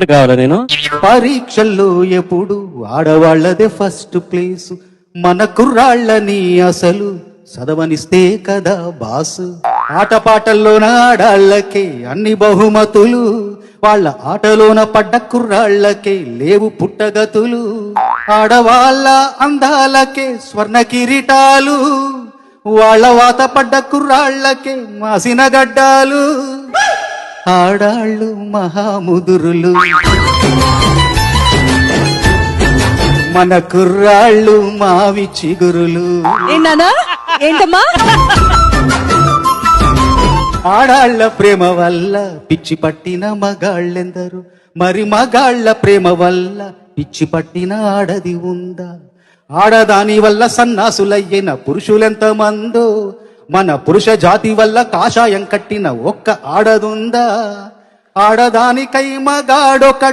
కావాలా నేను? పరీక్షల్లో ఎప్పుడు ఆడవాళ్ళదే ఫస్ట్ ప్లేస్. మన కుర్రాళ్ళని అసలు చదవనిస్తే కదా బాసు. ఆటపాటల్లోన ఆడాళ్ళకే అన్ని బహుమతులు. వాళ్ళ ఆటలోన పడ్డ కుర్రాళ్ళకే లేవు పుట్టగతులు. ఆడవాళ్ళ అందాలకే స్వర్ణ కిరీటాలు. వాళ్ళ వాత పడ్డ కుర్రాళ్ళకే మాసిన గడ్డాలు. ఆడాళ్ళు మహాముదురులు. మన కుర్రాళ్ళు మావి చిగురులు. ఏంటమ్మా? ఆడాళ్ళ ప్రేమ వల్ల పిచ్చి పట్టిన మగాళ్ళెందరు? మరి మగాళ్ళ ప్రేమ వల్ల పిచ్చి పట్టిన ఆడది ఉందా? ఆడదాని వల్ల సన్నాసులయ్యిన పురుషులెంత మందో మన పురుష జాతి వల్ల కాషాయం కట్టిన ఒక్క ఆడదుందా? ఆడదానికై మగాడొక